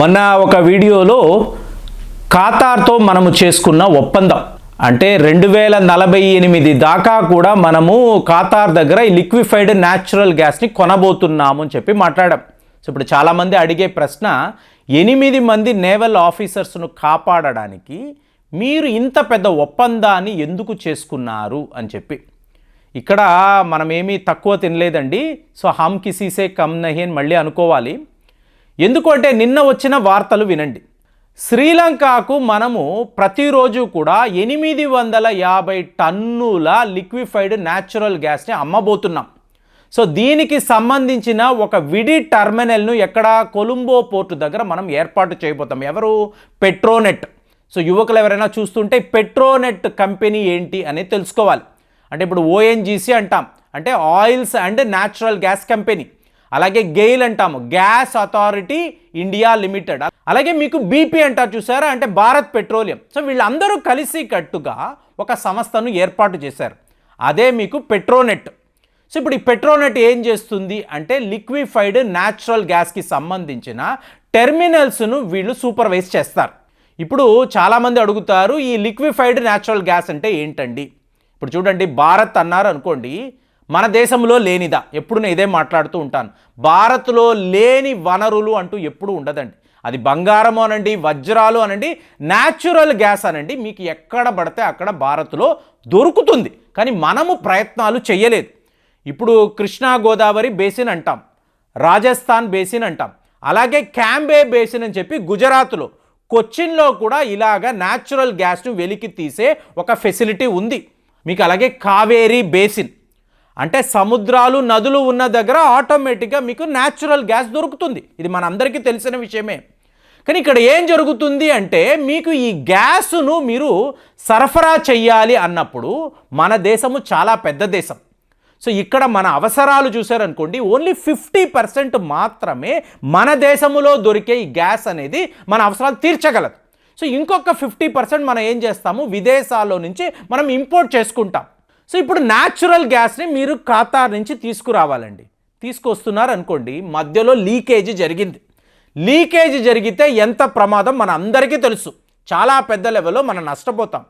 మొన్న ఒక వీడియోలో ఖాతార్తో మనము చేసుకున్న ఒప్పందం. అంటే రెండు వేల నలభై ఎనిమిది దాకా కూడా మనము ఖాతార్ దగ్గర ఈ లిక్విఫైడ్ న్యాచురల్ గ్యాస్ని కొనబోతున్నాము అని చెప్పి మాట్లాడాం. సో ఇప్పుడు చాలామంది అడిగే ప్రశ్న ఎనిమిది మంది నేవల్ ఆఫీసర్స్ను కాపాడడానికి మీరు ఇంత పెద్ద ఒప్పందాన్ని ఎందుకు చేసుకున్నారు అని చెప్పి. ఇక్కడ మనమేమీ తక్కువ తినలేదండి. సో హమ్ కిసీసే కమ్ నహి అని మళ్ళీ అనుకోవాలి. ఎందుకంటే నిన్న వచ్చిన వార్తలు వినండి. శ్రీలంకకు మనము ప్రతిరోజు కూడా ఎనిమిది వందల యాభై టన్నుల లిక్విఫైడ్ న్యాచురల్ గ్యాస్ని అమ్మబోతున్నాం. సో దీనికి సంబంధించిన ఒక విడి టర్మినల్ను ఎక్కడ కొలంబో పోర్టు దగ్గర మనం ఏర్పాటు చేయబోతాం. ఎవరు? పెట్రోనెట్. సో యువకులు ఎవరైనా చూస్తుంటే పెట్రోనెట్ కంపెనీ ఏంటి అనేది తెలుసుకోవాలి. అంటే ఇప్పుడు ఓఎన్జీసీ అంటాం. అంటే oils and natural gas company. అలాగే గెయిల్ అంటాము గ్యాస్ అథారిటీ ఇండియా లిమిటెడ్. అలాగే మీకు బీపీ అంటారు చూసారా అంటే భారత్ పెట్రోలియం. సో వీళ్ళందరూ కలిసి కట్టుగా ఒక సంస్థను ఏర్పాటు చేశారు. అదే మీకు పెట్రోనెట్. సో ఇప్పుడు ఈ పెట్రోనెట్ ఏం చేస్తుంది అంటే లిక్విఫైడ్ న్యాచురల్ గ్యాస్కి సంబంధించిన టెర్మినల్స్ను వీళ్ళు సూపర్వైజ్ చేస్తారు. ఇప్పుడు చాలామంది అడుగుతారు ఈ లిక్విఫైడ్ న్యాచురల్ గ్యాస్ అంటే ఏంటండి? ఇప్పుడు చూడండి భారత్ అన్నారు అనుకోండి మన దేశంలో లేనిదా? ఎప్పుడు నేను ఇదే మాట్లాడుతూ ఉంటాను. భారత్లో లేని వనరులు అంటూ ఎప్పుడు ఉండదండి. అది బంగారము అనండి వజ్రాలు అనండి న్యాచురల్ గ్యాస్ అనండి. మీకు ఎక్కడ పడితే అక్కడ భారత్లో దొరుకుతుంది. కానీ మనము ప్రయత్నాలు చేయలేదు. ఇప్పుడు కృష్ణా గోదావరి బేసిన్ అంటాం. రాజస్థాన్ బేసిన్ అంటాం. అలాగే క్యాంబే బేసిన్ అని చెప్పి గుజరాత్లో కొచ్చిన్లో కూడా ఇలాగ న్యాచురల్ గ్యాస్ను వెలికి తీసే ఒక ఫెసిలిటీ ఉంది. మీకు అలాగే కావేరీ బేసిన్. అంటే సముద్రాలు నదులు ఉన్న దగ్గర ఆటోమేటిక్గా మీకు న్యాచురల్ గ్యాస్ దొరుకుతుంది. ఇది మనందరికీ తెలిసిన విషయమే. కానీ ఇక్కడ ఏం జరుగుతుంది అంటే మీకు ఈ గ్యాస్ను మీరు సరఫరా చెయ్యాలి అన్నప్పుడు మన దేశము చాలా పెద్ద దేశం. సో ఇక్కడ మన అవసరాలు చూసారనుకోండి ఓన్లీ ఫిఫ్టీ పర్సెంట్ మాత్రమే మన దేశంలో దొరికే ఈ గ్యాస్ అనేది మన అవసరాలు తీర్చగలదు. సో ఇంకొక ఫిఫ్టీ పర్సెంట్ మనం ఏం చేస్తాము? విదేశాల్లో నుంచి మనం ఇంపోర్ట్ చేసుకుంటాం. సో ఇప్పుడు న్యాచురల్ గ్యాస్ని మీరు ఖాతార్ నుంచి తీసుకురావాలండి. తీసుకొస్తున్నారు అనుకోండి మధ్యలో లీకేజ్ జరిగింది. లీకేజ్ జరిగితే ఎంత ప్రమాదం మన అందరికీ తెలుసు. చాలా పెద్ద లెవెల్లో మనం నష్టపోతాం.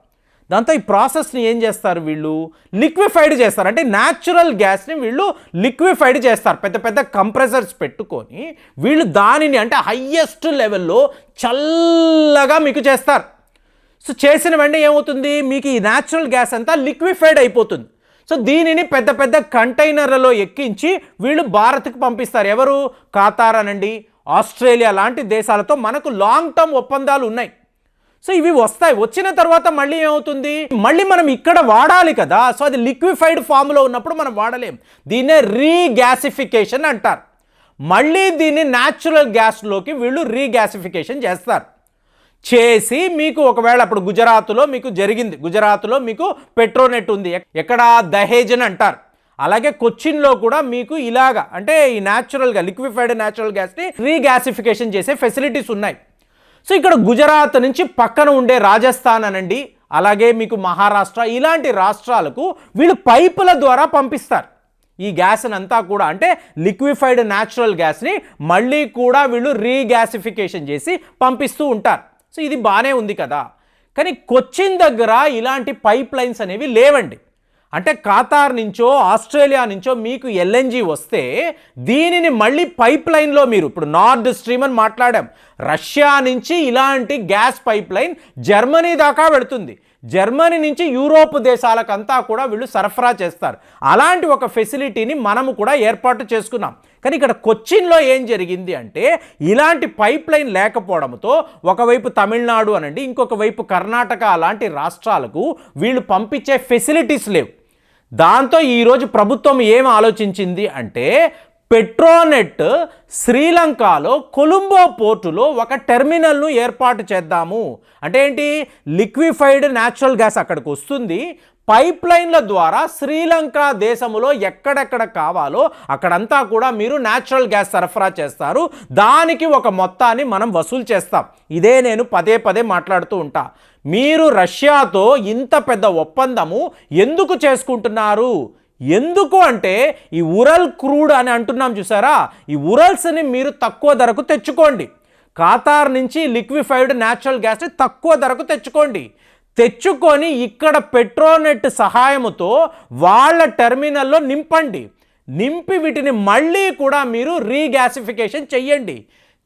దాంతో ఈ ప్రాసెస్ని ఏం చేస్తారు వీళ్ళు? లిక్విఫైడ్ చేస్తారు. అంటే న్యాచురల్ గ్యాస్ని వీళ్ళు లిక్విఫైడ్ చేస్తారు. పెద్ద పెద్ద కంప్రెసర్స్ పెట్టుకొని వీళ్ళు దానిని అంటే హయ్యెస్ట్ లెవెల్లో చల్లగా మీకు చేస్తారు. సో చేసిన వెంటనే ఏమవుతుంది? మీకు ఈ న్యాచురల్ గ్యాస్ అంతా లిక్విఫైడ్ అయిపోతుంది. సో దీనిని పెద్ద పెద్ద కంటైనర్లలో ఎక్కించి వీళ్ళు భారత్కి పంపిస్తారు. ఎవరు? ఖాతార్ అనండి. ఆస్ట్రేలియా లాంటి దేశాలతో మనకు లాంగ్ టర్మ్ ఒప్పందాలు ఉన్నాయి. సో ఇవి వస్తాయి. వచ్చిన తర్వాత మళ్ళీ ఏమవుతుంది? మళ్ళీ మనం ఇక్కడ వాడాలి కదా. సో అది లిక్విఫైడ్ ఫామ్లో ఉన్నప్పుడు మనం వాడలేం. దీన్నే రీగ్యాసిఫికేషన్ అంటారు. మళ్ళీ దీన్ని న్యాచురల్ గ్యాస్లోకి వీళ్ళు రీగ్యాసిఫికేషన్ చేస్తారు. చేసి మీకు ఒకవేళ అప్పుడు గుజరాత్లో మీకు జరిగింది. గుజరాత్లో మీకు పెట్రోనెట్ ఉంది. ఎక్కడ దహేజ్ అని అంటారు. అలాగే కొచ్చిన్లో కూడా మీకు ఇలాగా అంటే ఈ న్యాచురల్గా లిక్విఫైడ్ న్యాచురల్ గ్యాస్ని రీగ్యాసిఫికేషన్ చేసే ఫెసిలిటీస్ ఉన్నాయి. సో ఇక్కడ గుజరాత్ నుంచి పక్కన ఉండే రాజస్థాన్ అనండి అలాగే మీకు మహారాష్ట్ర ఇలాంటి రాష్ట్రాలకు వీళ్ళు పైపుల ద్వారా పంపిస్తారు. ఈ గ్యాస్ని అంతా కూడా అంటే లిక్విఫైడ్ న్యాచురల్ గ్యాస్ని మళ్ళీ కూడా వీళ్ళు రీగ్యాసిఫికేషన్ చేసి పంపిస్తూ ఉంటారు. సో ఇది బాగానే ఉంది కదా. కానీ కొచ్చిన్ దగ్గర ఇలాంటి పైప్ లైన్స్ అనేవి లేవండి. అంటే ఖతార్ నుంచో ఆస్ట్రేలియా నుంచో మీకు ఎల్ఎన్జి వస్తే దీనిని మళ్ళీ పైప్ లైన్లో మీరు ఇప్పుడు నార్డ్ స్ట్రీమ్ అని మాట్లాడాం. రష్యా నుంచి ఇలాంటి గ్యాస్ పైప్ లైన్ జర్మనీ దాకా వెళుతుంది. జర్మనీ నుంచి యూరోప్ దేశాలకంతా కూడా వీళ్ళు సరఫరా చేస్తారు. అలాంటి ఒక ఫెసిలిటీని మనము కూడా ఏర్పాటు చేసుకున్నాం. కానీ ఇక్కడ కొచ్చిన్లో ఏం జరిగింది అంటే ఇలాంటి పైప్ లైన్ లేకపోవడంతో ఒకవైపు తమిళనాడు అనండి ఇంకొక వైపు కర్ణాటక అలాంటి రాష్ట్రాలకు వీళ్ళు పంపించే ఫెసిలిటీస్ లేవు. దాంతో ఈరోజు ప్రభుత్వం ఏం ఆలోచించింది అంటే పెట్రోనెట్ శ్రీలంకలో కొలంబో పోర్టులో ఒక టెర్మినల్ను ఏర్పాటు చేద్దాము. అంటే ఏంటి? లిక్విఫైడ్ న్యాచురల్ గ్యాస్ అక్కడికి వస్తుంది. పైప్ లైన్ల ద్వారా శ్రీలంక దేశంలో ఎక్కడెక్కడ కావాలో అక్కడంతా కూడా మీరు న్యాచురల్ గ్యాస్ సరఫరా చేస్తారు. దానికి ఒక మొత్తాన్ని మనం వసూలు చేస్తాం. ఇదే నేను పదే పదే మాట్లాడుతూ ఉంటా. మీరు రష్యాతో ఇంత పెద్ద ఒప్పందము ఎందుకు చేసుకుంటున్నారు? ఎందుకు అంటే ఈ ఉరల్ క్రూడ్ అని అంటున్నాం చూసారా? ఈ ఉరల్స్ని మీరు తక్కువ ధరకు తెచ్చుకోండి. ఖాతార్ నుంచి లిక్విఫైడ్ న్యాచురల్ గ్యాస్ని తక్కువ ధరకు తెచ్చుకోండి. తెచ్చుకొని ఇక్కడ పెట్రోనెట్ సహాయముతో వాళ్ళ టెర్మినల్లో నింపండి. నింపి వీటిని మళ్ళీ కూడా మీరు రీగ్యాసిఫికేషన్ చెయ్యండి.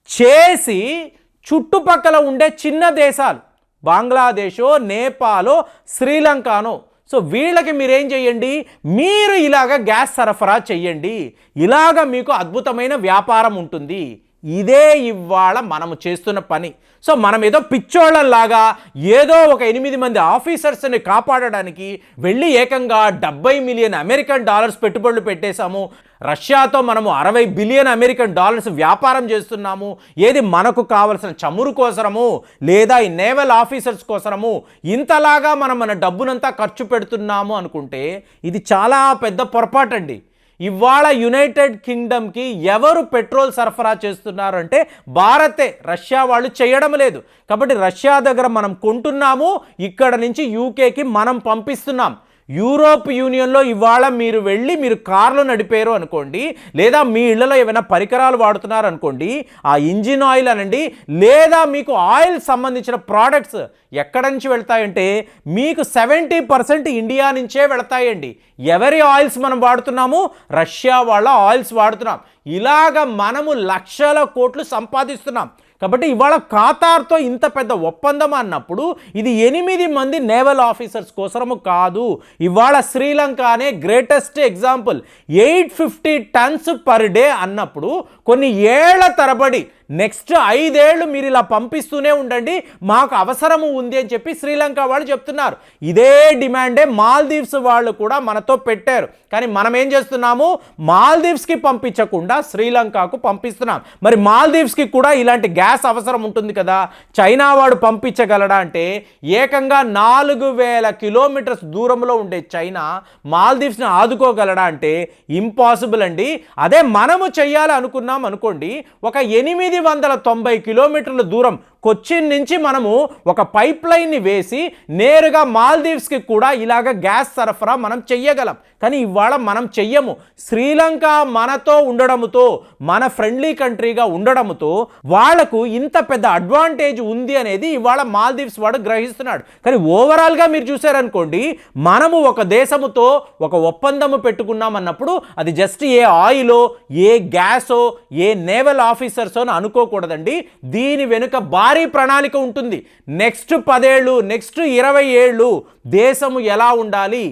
చేసి చుట్టుపక్కల ఉండే చిన్న దేశాలు బంగ్లాదేశో నేపాలో శ్రీలంకనో సో వీళ్ళకి మీరేం చేయండి? మీరు ఇలాగ గ్యాస్ సరఫరా చెయ్యండి ఇలాగ మీకు అద్భుతమైన వ్యాపారం ఉంటుంది. ఇదే ఇవాళ మనము చేస్తున్న పని. సో మనం ఏదో పిచ్చోళ్ళలాగా ఏదో ఒక ఎనిమిది మంది ఆఫీసర్స్ని కాపాడడానికి వెళ్ళి ఏకంగా డెబ్బై మిలియన్ అమెరికన్ డాలర్స్ పెట్టుబడులు పెట్టేశాము. రష్యాతో మనము అరవై బిలియన్ అమెరికన్ డాలర్స్ వ్యాపారం చేస్తున్నాము. ఏది మనకు కావలసిన చమురు కోసరము లేదా ఈ నేవల్ ఆఫీసర్స్ కోసరము ఇంతలాగా మనం మన డబ్బునంతా ఖర్చు పెడుతున్నాము అనుకుంటే ఇది చాలా పెద్ద పొరపాటండి. ఇవాళ యునైటెడ్ కింగ్డమ్కి ఎవరు పెట్రోల్ సరఫరా చేస్తున్నారు అంటే భారతే. రష్యా వాళ్ళు చేయడం లేదు. కాబట్టి రష్యా దగ్గర మనం కొంటున్నాము ఇక్కడ నుంచి యూకేకి మనం పంపిస్తున్నాం. యూరోప్ యూనియన్లో ఇవాళ మీరు వెళ్ళి మీరు కార్లు నడిపారు అనుకోండి లేదా మీ ఇళ్ళలో ఏమైనా పరికరాలు వాడుతున్నారు అనుకోండి ఆ ఇంజిన్ ఆయిల్ అనండి లేదా మీకు ఆయిల్ సంబంధించిన ప్రోడక్ట్స్ ఎక్కడ నుంచి వెళ్తాయంటే మీకు సెవెంటీ పర్సెంట్ ఇండియా నుంచే వెళతాయండి. ఎవరి ఆయిల్స్ మనం వాడుతున్నాము? రష్యా వాళ్ళ ఆయిల్స్ వాడుతున్నాం. ఇలాగ మనము లక్షల కోట్లు సంపాదిస్తున్నాం. కాబట్టి ఇవాళ ఖాతార్తో ఇంత పెద్ద ఒప్పందం అన్నప్పుడు ఇది ఎనిమిది మంది నేవల్ ఆఫీసర్స్ కోసము కాదు. ఇవాళ శ్రీలంక అనే greatest example. Eight fifty tons per day అన్నప్పుడు కొన్ని ఏళ్ళ తరబడి నెక్స్ట్ ఐదేళ్ళు మీరు ఇలా పంపిస్తూనే ఉండండి. మాకు అవసరము ఉంది అని చెప్పి శ్రీలంక వాళ్ళు చెప్తున్నారు. ఇదే డిమాండే మాల్దీవ్స్ వాళ్ళు కూడా మనతో పెట్టారు. కానీ మనం ఏం చేస్తున్నాము? మాల్దీవ్స్కి పంపించకుండా శ్రీలంకకు పంపిస్తున్నాం. మరి మాల్దీవ్స్కి కూడా ఇలాంటి గ్యాస్ అవసరం ఉంటుంది కదా? చైనా వాడు పంపించగలడా అంటే ఏకంగా నాలుగు వేల కిలోమీటర్స్ దూరంలో ఉండే చైనా మాల్దీవ్స్ని ఆదుకోగలడా అంటే ఇంపాసిబుల్ అండి. అదే మనము చెయ్యాలి అనుకున్నాం అనుకోండి ఒక ఎనిమిది వందల తొంభై కిలోమీటర్ల దూరం కొచ్చిన్ నుంచి మనము ఒక పైప్ లైన్ని వేసి నేరుగా మాల్దీవ్స్కి కూడా ఇలాగ గ్యాస్ సరఫరా మనం చెయ్యగలం. కానీ ఇవాళ మనం చెయ్యము. శ్రీలంక మనతో ఉండడముతో మన ఫ్రెండ్లీ కంట్రీగా ఉండడముతో వాళ్ళకు ఇంత పెద్ద అడ్వాంటేజ్ ఉంది అనేది ఇవాళ మాల్దీవ్స్ వాడు గ్రహిస్తున్నాడు. కానీ ఓవరాల్గా మీరు చూసారనుకోండి మనము ఒక దేశముతో ఒక ఒప్పందము పెట్టుకున్నాం అన్నప్పుడు అది just a ఆయిలో A గ్యాసో A naval ఆఫీసర్సో అని అనుకోకూడదండి. దీని వెనుక భారీ ప్రణాళిక ఉంటుంది. నెక్స్ట్ పదేళ్ళు నెక్స్ట్ ఇరవై ఏళ్ళు దేశము ఎలా ఉండాలి?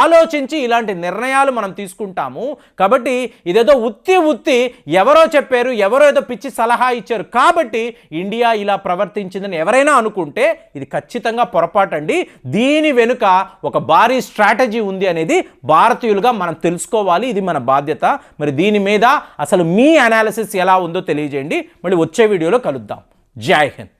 ఆలోచించి ఇలాంటి నిర్ణయాలు మనం తీసుకుంటాము. కాబట్టి ఇదేదో ఉత్తి ఉత్తి ఎవరో చెప్పారు ఎవరో ఏదో పిచ్చి సలహా ఇచ్చారు. కాబట్టి ఇండియా ఇలా ప్రవర్తించిందని ఎవరైనా అనుకుంటే ఇది ఖచ్చితంగా పొరపాటండి. దీని వెనుక ఒక భారీ స్ట్రాటజీ ఉంది అనేది భారతీయులుగా మనం తెలుసుకోవాలి. ఇది మన బాధ్యత. మరి దీని మీద అసలు మీ అనాలిసిస్ ఎలా ఉందో తెలియజేయండి. మళ్ళీ వచ్చే వీడియోలో కలుద్దాం. Jai Hind!